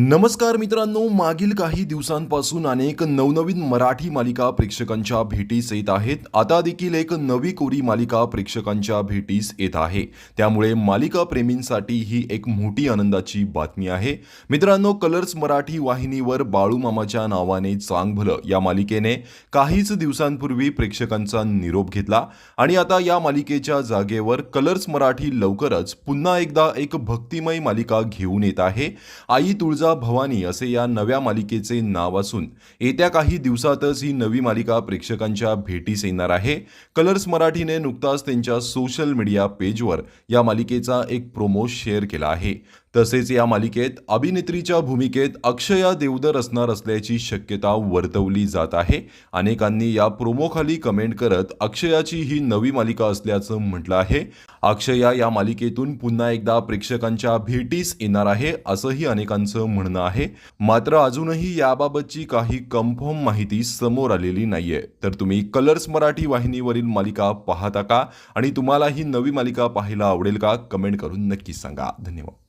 नमस्कार मित्रांनो मागील काही दिवसांपासून अनेक नवनवीन मराठी मालिका प्रेक्षकांच्या भेटीस येत आहेत. आता देखील एक नवी कोरी मालिका प्रेक्षकांच्या भेटीस येत आहे. त्यामुळे मालिका प्रेमींसाठी ही एक मोठी आनंदाची बातमी आहे. मित्रांनो कलर्स मराठी वाहिनीवर बाळूमामाच्या नावाने चांग भलं या मालिकेने काहीच दिवसांपूर्वी प्रेक्षकांचा निरोप घेतला. आणि आता या मालिकेच्या जागेवर कलर्स मराठी लवकरच पुन्हा एकदा एक भक्तिमय मालिका घेऊन येत आहे. आई तुळजा भवानी असे या नव्या मालिकेचे नाव असून येत्या काही दिवसातच ही नवी मालिका प्रेक्षकांच्या भेटीस येणार आहे. कलर्स मराठीने नुकताच त्यांच्या सोशल मीडिया पेजवर या मालिकेचा एक प्रोमो शेअर केला आहे. तसेच या मालिकेत अभिनेत्रीच्या भूमिकेत अक्षया देवदर असणार असल्याची शक्यता वर्तवली जात आहे. अनेकांनी या प्रोमोखाली कमेंट करत अक्षयाची ही नवी मालिका असल्याचं म्हटलं आहे. अक्षया या मालिकेतून पुन्हा एकदा प्रेक्षकांच्या भेटीस येणार आहे असंही अनेकांचं म्हणणं आहे. मात्र अजूनही याबाबतची काही कन्फर्म माहिती समोर आलेली नाहीये. तर तुम्ही कलर्स मराठी वाहिनीवरील मालिका पाहता का? आणि तुम्हाला ही नवी मालिका पाहायला आवडेल का? कमेंट करून नक्की सांगा. धन्यवाद.